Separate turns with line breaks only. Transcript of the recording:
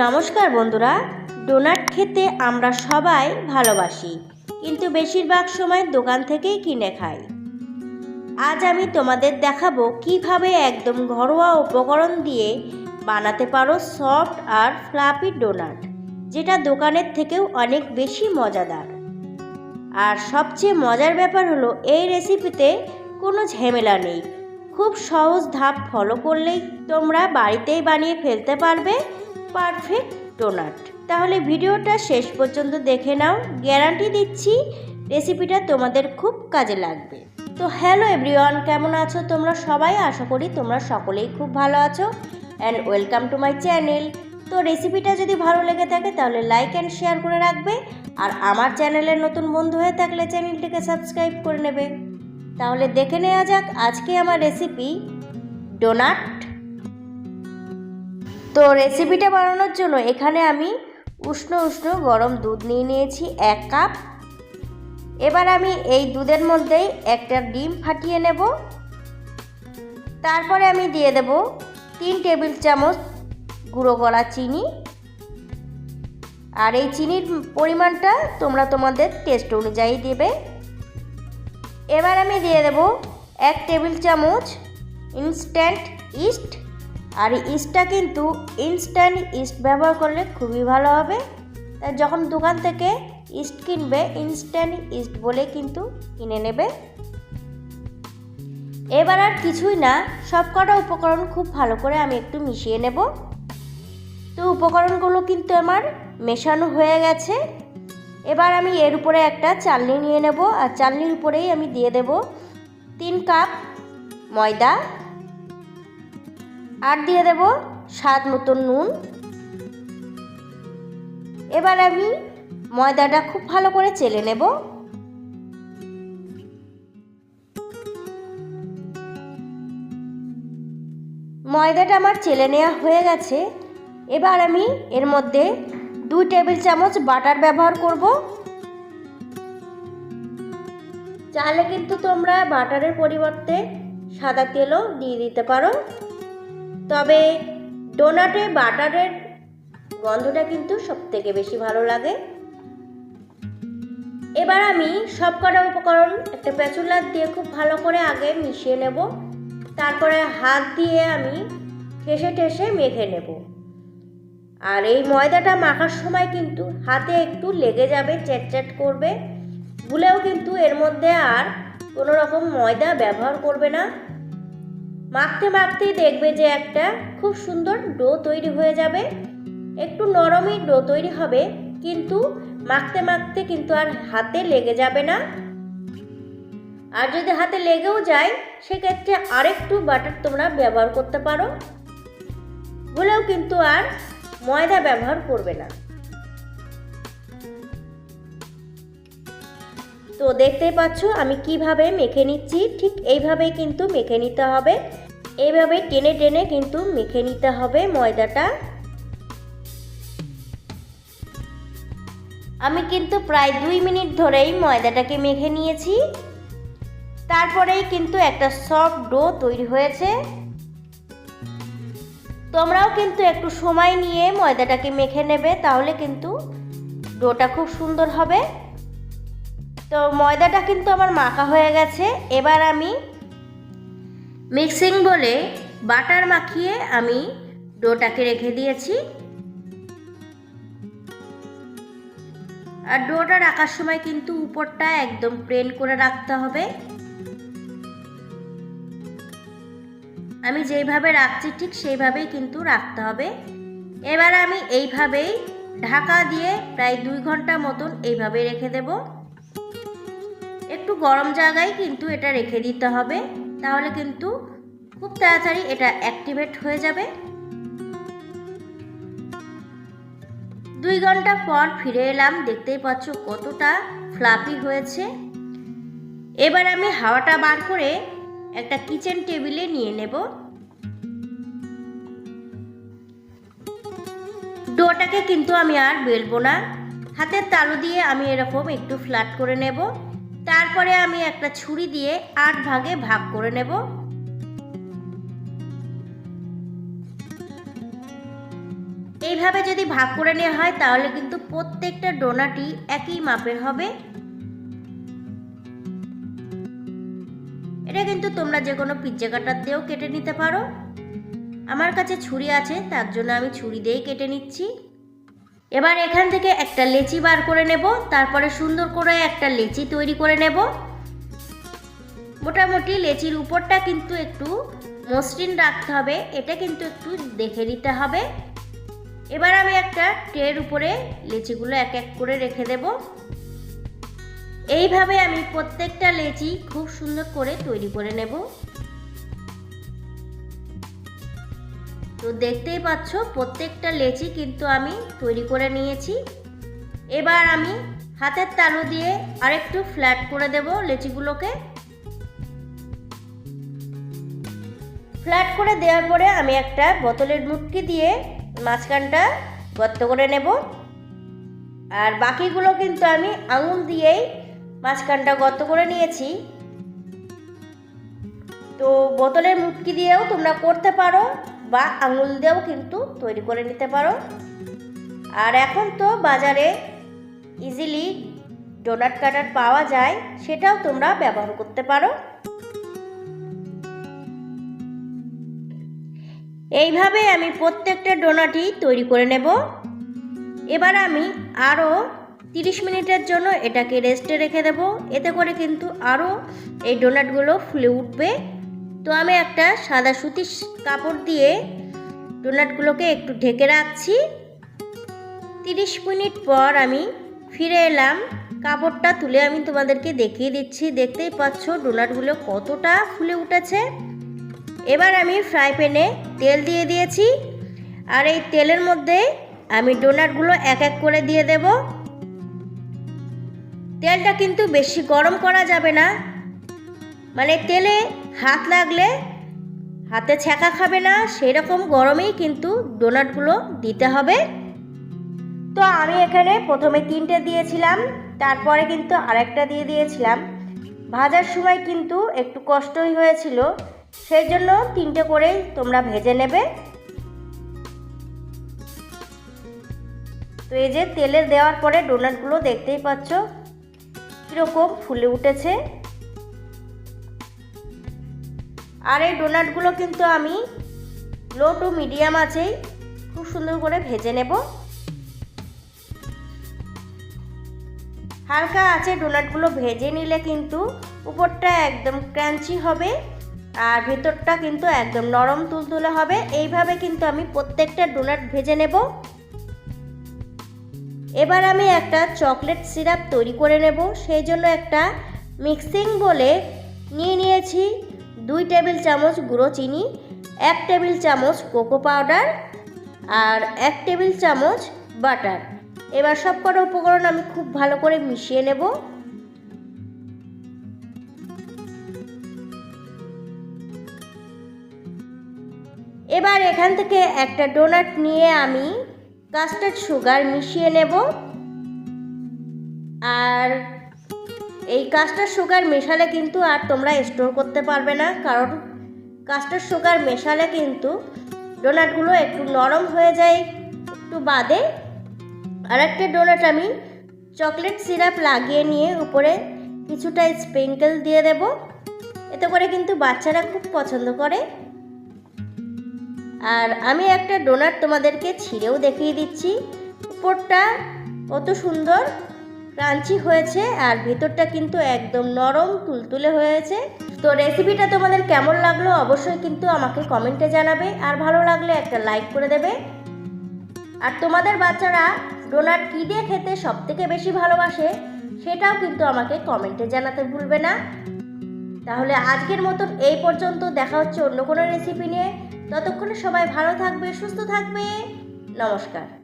নমস্কার বন্ধুরা, ডোনাট খেতে আমরা সবাই ভালোবাসি, কিন্তু বেশিরভাগ সময় দোকান থেকেই কিনে খাই। আজ আমি তোমাদের দেখাবো কীভাবে একদম ঘরোয়া উপকরণ দিয়ে বানাতে পারো সফট আর ফ্লাফি ডোনাট, যেটা দোকানের থেকেও অনেক বেশি মজাদার। আর সবচেয়ে মজার ব্যাপার হলো, এই রেসিপিতে কোনো ঝামেলা নেই। খুব সহজ ধাপ ফলো করলেই তোমরা বাড়িতেই বানিয়ে ফেলতে পারবে পারফেক্ট ডোনাট। তাহলে ভিডিওটা শেষ পর্যন্ত দেখে নাও। গ্যারান্টি দিচ্ছি, রেসিপিটা তোমাদের খুব কাজে লাগবে। তো হ্যালো এভরিওয়ান, কেমন আছো তোমরা সবাই? আশা করি তোমরা সকলেই খুব ভালো আছো। And welcome to my channel তো রেসিপিটা যদি ভালো লেগে থাকে, তাহলে লাইক অ্যান্ড শেয়ার করে রাখবে। আর আমার চ্যানেলের নতুন বন্ধু হয়ে থাকলে চ্যানেলটিকে সাবস্ক্রাইব করে নেবে। তাহলে দেখে নেওয়া যাক আজকে আমার রেসিপি ডোনাট তো রেসিপিটা বানানোর জন্য এখানে আমি উষ্ণ উষ্ণ গরম দুধ নিয়ে নিয়েছি, এক কাপ। এবার আমি এই দুধের মধ্যেই একটা ডিম ফাটিয়ে নেব। তারপরে আমি দিয়ে দেব তিন টেবিল চামচ গুঁড়ো করা চিনি। আর এই চিনির পরিমাণটা তোমরা তোমাদের টেস্ট অনুযায়ী দেবে। এবার আমি দিয়ে দেব এক টেবিল চামচ ইনস্ট্যান্ট ইস্ট আর ইস্টটা কিন্তু ইনস্ট্যান্ট ইস্ট ব্যবহার করলে খুবই ভালো হবে। তাই যখন দোকান থেকে ইস্ট কিনবে ইনস্ট্যান্ট ইস্ট বলে কিন্তু কিনে নেবে। এবার আর কিছুই না সব কটা উপকরণ খুব ভালো করে আমি একটু মিশিয়ে নেব। তো উপকরণগুলো কিন্তু আমার মেশানো হয়ে গেছে। এবার আমি এর উপরে একটা চালনি নিয়ে নেব, আর চালনির উপরেই আমি দিয়ে দেব তিন কাপ ময়দা। আর দিয়ে দেব স্বাদ মতন নুন। এবার আমি ময়দাটা খুব ভালো করে চেলে নেব। ময়দাটা আমার চেলে নেওয়া হয়ে গেছে। এবার আমি এর মধ্যে দুই টেবিল চামচ বাটার ব্যবহার করব। চাইলে কিন্তু তোমরা বাটারের পরিবর্তে সাদা তেলও দিয়ে দিতে পারো। তবে ডোনাটে বাটারের গন্ধটা কিন্তু সব থেকে বেশি ভালো লাগে। এবার আমি সব কটা উপকরণ, একটা প্যাচুলার দিয়ে খুব ভালো করে আগে মিশিয়ে নেব। তারপরে হাত দিয়ে আমি ঠেসে ঠেসে মেখে নেব। আর এই ময়দাটা মাখার সময় কিন্তু হাতে একটু লেগে যাবে চ্যাট করবে। ভুলেও কিন্তু এর মধ্যে আর কোনো রকম ময়দা ব্যবহার করবে না। মাখতে মাখতেই দেখবে যে একটা খুব সুন্দর ডো তৈরি হয়ে যাবে। একটু নরমই ডো তৈরি হবে, কিন্তু মাখতে মাখতে কিন্তু আর হাতে লেগে যাবে না। আর যদি হাতে লেগেও যায়, সেক্ষেত্রে আরেকটু বাটার তোমরা ব্যবহার করতে পারো। বলেও কিন্তু আর ময়দা ব্যবহার করবে না। তো দেখতেই পাচ্ছ, আমি কীভাবে মেখে নিচ্ছি, ঠিক এইভাবেই কিন্তু মেখে নিতে হবে। এইভাবে টেনে টেনে কিন্তু মেখে নিতে হবে ময়দাটা। আমি কিন্তু প্রায় দুই মিনিট ধরেই ময়দাটাকে মেখে নিয়েছি। তারপরেই কিন্তু একটা সফট ডো তৈরি হয়েছে। তোমরাও কিন্তু একটু সময় নিয়ে ময়দাটাকে মেখে নেবে, তাহলে কিন্তু ডোটা খুব সুন্দর হবে। তো ময়দাটা কিন্তু আমার মাখা হয়ে গেছে। এবার আমি মিক্সিং বলে বাটার মাখিয়ে আমি ডোটাকে রেখে দিয়েছি। আর ডোটা রাখার সময় কিন্তু উপরটা একদম প্লেন করে রাখতে হবে। আমি যেইভাবে রাখছি ঠিক সেইভাবেই কিন্তু রাখতে হবে। এবার আমি এইভাবেই ঢাকা দিয়ে প্রায় দুই ঘণ্টা মতন এইভাবে রেখে দেব। একটু গরম জায়গায় কিন্তু এটা রেখে দিতে হবে। তাহলে কিন্তু খুব তাড়াতাড়ি এটা অ্যাক্টিভেট হয়ে যাবে। দুই ঘণ্টা পর ফিরে এলাম, দেখতেই পাচ্ছ কতটা ফ্লাপি হয়েছে। এবার আমি হাওয়াটা বার করে একটা কিচেন টেবিলে নিয়ে নেব। ডোটাকে কিন্তু আমি আর বেলবো না। হাতের তালু দিয়ে আমি এরকম একটু ফ্ল্যাট করে নেব। তারপরে আমি একটা ছুরি দিয়ে আট ভাগে ভাগ করে নেব। এইভাবে যদি ভাগ করে নেওয়া হয়, তাহলে কিন্তু প্রত্যেকটা ডোনাটি একই মাপের হবে। এটা কিন্তু তোমরা যে কোনো পিজ্জা কাটার দিয়েও কেটে নিতে পারো। আমার কাছে ছুরি আছে, তার জন্য আমি ছুরি দিয়েই কেটে নিচ্ছি। এবার এখান থেকে একটা লেচি বার করে নেব, তারপরে সুন্দর করে একটা লেচি তৈরি করে নেব। মোটামুটি লেচির উপরটা কিন্তু একটু মসৃণ রাখতে হবে, এটা কিন্তু একটু দেখে নিতে হবে। এবার আমি একটা ট্রের উপরে লেচিগুলো এক এক করে রেখে দেব। এইভাবে আমি প্রত্যেকটা লেচি খুব সুন্দর করে তৈরি করে নেব। তো দেখতেই পাচ্ছ, প্রত্যেকটা লেচি কিন্তু আমি তৈরি করে নিয়েছি। এবার আমি হাতের তালু দিয়ে আরেকটু ফ্ল্যাট করে দেব লেচিগুলোকে। ফ্ল্যাট করে দেওয়ার পরে আমি একটা বোতলের মুটকি দিয়ে মাঝখানটা গর্ত করে নেব। আর বাকিগুলো কিন্তু আমি আঙুল দিয়েই মাঝখানটা গর্ত করে নিয়েছি। তো বোতলের মুটকি দিয়েও তোমরা করতে পারো। বা আঙুল দিয়েও কিন্তু তৈরি করে নিতে পারো। আর এখন তো বাজারে ইজিলি ডোনাট কাটার পাওয়া যায়, সেটাও তোমরা ব্যবহার করতে পারো। এইভাবে আমি প্রত্যেকটা ডোনাটই তৈরি করে নেব। এবার আমি আরও তিরিশ মিনিটের জন্য এটাকে রেস্টে রেখে দেব। এতে করে কিন্তু আরও এই ডোনাটগুলো ফুলে উঠবে। তো আমি একটা সাদা সুতির কাপড় দিয়ে ডোনাটগুলোকে একটু ঢেকে রাখছি। তিরিশ মিনিট পর আমি ফিরে এলাম। কাপড়টা তুলে আমি তোমাদেরকে দেখিয়ে দিচ্ছি। দেখতেই পাচ্ছ ডোনাটগুলো কতটা ফুলে উঠেছে। এবার আমি ফ্রাই প্যানে তেল দিয়ে দিয়েছি। আর এই তেলের মধ্যে আমি ডোনাটগুলো এক এক করে দিয়ে দেব। তেলটা কিন্তু বেশি গরম করা যাবে না। মানে তেলে হাত লাগলে হাতে ছ্যাঁকা খাবে না সেই রকম গরমেই কিন্তু ডোনাটগুলো দিতে হবে। তো আমি এখানে প্রথমে তিনটে দিয়েছিলাম, তারপরে কিন্তু আরেকটা দিয়ে দিয়েছিলাম। ভাজার সময় কিন্তু একটু কষ্টই হয়েছিল সেই জন্য তিনটে করেই তোমরা ভেজে নেবে। তো এই যে তেলে দেওয়ার পরে ডোনাটগুলো দেখতেই পাচ্ছ, কীরকম ফুলে উঠেছে। আর এই ডোনাটগুলো কিন্তু আমি লো টু মিডিয়াম আছেই। খুব সুন্দর করে ভেজে নেব। হালকা আছে ডোনাটগুলো ভেজে নিলে কিন্তু উপরটা একদম ক্রাঞ্চি হবে আর ভেতরটা কিন্তু একদম নরম তুলতুলে হবে। এইভাবে কিন্তু আমি প্রত্যেকটা ডোনাট ভেজে নেব। এবার আমি একটা চকলেট সিরাপ তৈরি করে নেব। সেই জন্য একটা মিক্সিং বলে নিয়ে নিয়েছি। দুই টেবিল চামচ গুঁড়ো চিনি, এক টেবিল চামচ কোকো পাউডার আর এক টেবিল চামচ বাটার। এবার সব কটা উপকরণ আমি খুব ভালো করে মিশিয়ে নেব। এবার এখান থেকে একটা ডোনাট নিয়ে আমি কাস্টার্ড সুগার মিশিয়ে নেব। আর এই কাস্টার্ড সুগার মেশালে কিন্তু আর তোমরা স্টোর করতে পারবে না, কারণ কাস্টার্ড সুগার মেশালে কিন্তু ডোনাটগুলো একটু নরম হয়ে যায়, একটু বাদে আর একটা ডোনাট আমি চকলেট সিরাপ লাগিয়ে নিয়ে উপরে কিছুটা স্প্রিঙ্কেল দিয়ে দেব। এতে করে কিন্তু বাচ্চারা খুব পছন্দ করে। আর আমি একটা ডোনাট তোমাদেরকে ছিঁড়েও দেখিয়ে দিচ্ছি। উপরটা কত সুন্দর ক্রাঞ্চি হয়েছে আর ভিতরটা কিন্তু একদম নরম, তুলতুলে হয়েছে। তো রেসিপিটা তোমাদের কেমন লাগল অবশ্যই কিন্তু আমাকে কমেন্টে জানাবে আর ভালো লাগলে একটা লাইক করে দেবে। আর তোমাদের বাচ্চারা ডোনাট কী দিয়ে খেতে সব থেকে বেশি ভালোবাসে সেটাও কিন্তু আমাকে কমেন্টে জানাতে ভুলবে না। তাহলে আজকের মতন এই পর্যন্ত দেখা হচ্ছে অন্য কোনো রেসিপি নিয়ে। ততক্ষণে সবাই ভালো থাকবে, সুস্থ থাকবে। নমস্কার।